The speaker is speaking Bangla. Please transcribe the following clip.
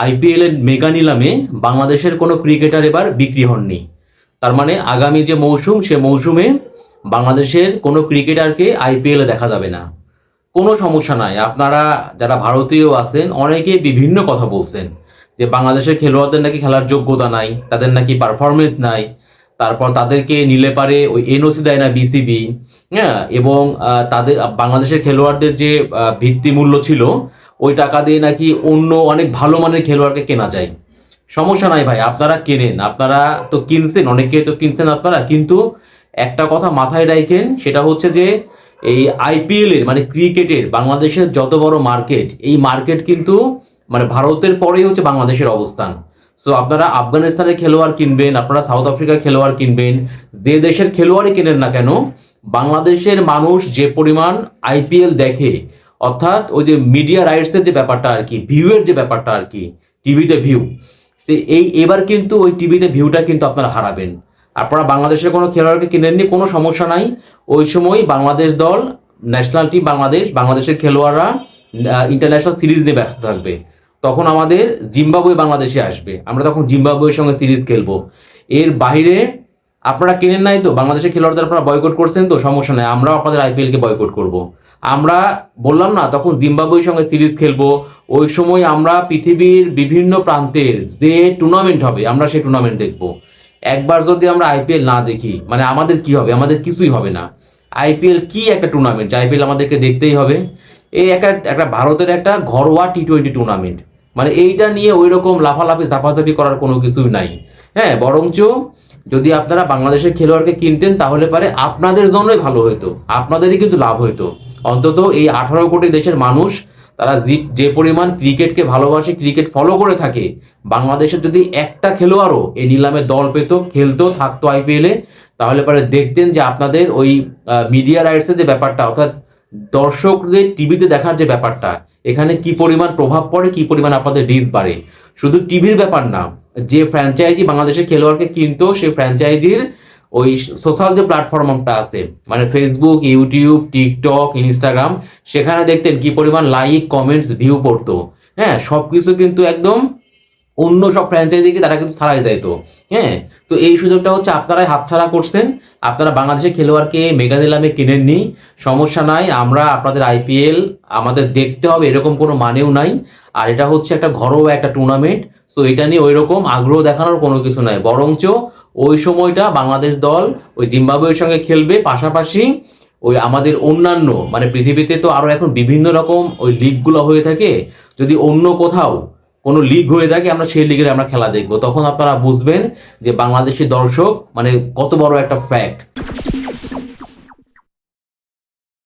আইপিএল এর মেগা নিলামে বাংলাদেশের কোনো ক্রিকেটার এবার বিক্রি হননি। তার মানে আগামী যে মৌসুম সে মৌসুমে বাংলাদেশের কোনো ক্রিকেটারকে আইপিএলে দেখা যাবে না। কোনো সমস্যা নাই। আপনারা যারা ভারতীয় আছেন অনেকে বিভিন্ন কথা বলছেন যে বাংলাদেশের খেলোয়াড়দের নাকি খেলার যোগ্যতা নাই তাদের নাকি পারফরমেন্স নাই তারপর তাদেরকে নিলে পারে ওই এনওসি দেয় না বিসিবি হ্যাঁ এবং তাদের বাংলাদেশের খেলোয়াড়দের যে আহ, ভিত্তি মূল্য ছিল ওই টাকা দিয়ে নাকি অন্য অনেক ভালো মানের খেলোয়াড়কে কেনা যায়। সমস্যা নাই ভাই, আপনারা কেনেন? আপনারা তো কিনছেন, অনেকে তো কিনছেন আপনারা, কিন্তু একটা কথা মাথায় রাখেন, সেটা হচ্ছে যে এই আইপিএল এর মানে ক্রিকেটের, বাংলাদেশের যত বড় মার্কেট, এই মার্কেট কিন্তু মানে ভারতের পরেই হচ্ছে বাংলাদেশের অবস্থান। সো আপনারা আফগানিস্তানের খেলোয়াড় কিনবেন, আপনারা সাউথ আফ্রিকার খেলোয়াড় কিনবেন, যে দেশের খেলোয়াড়ই কেনেন না কেন, বাংলাদেশের মানুষ যে পরিমাণ আইপিএল দেখে অর্থাৎ ওই যে মিডিয়া রাইটসের যে ব্যাপারটা আর কি ভিউয়ের যে ব্যাপারটা আর কি টিভিতে ভিউ সে এই এবার কিন্তু ওই টিভিতে ভিউটা কিন্তু আপনারা হারাবেন। আপনারা বাংলাদেশের কোনো খেলোয়াড়কে কিনেননি, কোনো সমস্যা নাই। ওই সময় বাংলাদেশ দল ন্যাশনাল টিম বাংলাদেশ, বাংলাদেশের খেলোয়াড়রা ইন্টারন্যাশনাল সিরিজ নিয়ে ব্যস্ত থাকবে। তখন আমাদের জিম্বাবুয়ে বাংলাদেশে আসবে। আমরা তখন জিম্বাবুয়ের সঙ্গে সিরিজ খেলব। এর বাইরে আপনারা কেনেন নাই তো? বাংলাদেশের খেলোয়াড়দের আপনারা বয়কট করছেন তো? সমস্যা নাই। আমরাও আপনাদের আইপিএলকে বয়কট করব। আমরা বললাম না, তখন জিম্বাবুয়ের সঙ্গে সিরিজ খেলব। ওই সময় আমরা পৃথিবীর বিভিন্ন প্রান্তের যে টুর্নামেন্ট হবে, আমরা সেই টুর্নামেন্ট দেখব। একবার যদি আমরা আইপিএল না দেখি মানে আমাদের কি হবে? আমাদের কিছুই হবে না। আইপিএল কি একটা টুর্নামেন্ট আইপিএল আমাদেরকে দেখতেই হবে। এই একটা একটা ভারতের একটা ঘরোয়া টি টোয়েন্টি টুর্নামেন্ট মানে এইটা নিয়ে ওই রকম লাফালাফি, ঝাপাঝাপি করার কোনো কিছুই নাই। হ্যাঁ বরঞ্চ যদি আপনারা বাংলাদেশের খেলোয়াড়কে কিনতেন, তাহলে পারে আপনাদের জন্যই ভালো হতো আপনাদেরই কিন্তু লাভ হতো অন্তত এই আঠারো কোটি দেশের মানুষ, তারা যে- পরিমাণ ক্রিকেটকে ভালোবাসে, ক্রিকেট ফলো করে থাকে, বাংলাদেশের যদি একটা খেলোয়াড়ও এই নিলামে দল পেত, খেলতো, থাকতো আইপিএলে তাহলে পরে দেখতেন যে আপনাদের ওই মিডিয়া রাইটসের যে ব্যাপারটা, অর্থাৎ দর্শকদের টিভিতে দেখার যে ব্যাপারটা, এখানে কি পরিমাণ প্রভাব পড়ে, কি পরিমাণ আপনাদের রিস্ক বাড়ে। শুধু টিভির ব্যাপার না যে ফ্র্যাঞ্চাইজি বাংলাদেশের খেলোয়াড়কে কিনতো সেই ফ্র্যাঞ্চাইজির ওই সোশ্যাল যে প্ল্যাটফর্মটা আছে মানে ফেসবুক ইউটিউব টিকটক ইনস্টাগ্রাম সেখানে দেখতেন কি পরিমাণ লাইক কমেন্টস ভিউ পড়তো। হ্যাঁ সব কিছু কিন্তু একদম অন্য সব ফ্র্যাঞ্চাইজিকে তারা কিন্তু ছাড়াই যেত হ্যাঁ তো এই সুযোগটা হচ্ছে আপনারাই হাতছাড়া করছেন। আপনারা বাংলাদেশের খেলোয়াড়কে মেগা নিলামে কিনেননি, সমস্যা নাই, আমরা আপনাদের আইপিএল আমাদের দেখতে হবে, এরকম কোনো মানেও নাই। আর এটা হচ্ছে একটা ঘরোয়া একটা টুর্নামেন্ট সো এটা নিয়ে ওই রকম আগ্রহ দেখানোর কোনো কিছু নাই। বরঞ্চ ওই সময়টা বাংলাদেশ দল ওই জিম্বাবুয়ের সঙ্গে খেলবে। পাশাপাশি ওই আমাদের অন্যান্য মানে পৃথিবীতে তো আরও এখন বিভিন্ন রকম ওই লিগগুলো হয়ে থাকে। যদি অন্য কোথাও কোনো লিগ হয়ে থাকে, আমরা সেই লিগের আমরা খেলা দেখব। তখন আপনারা বুঝবেন যে বাংলাদেশি দর্শক মানে কত বড় একটা ফ্যাক্ট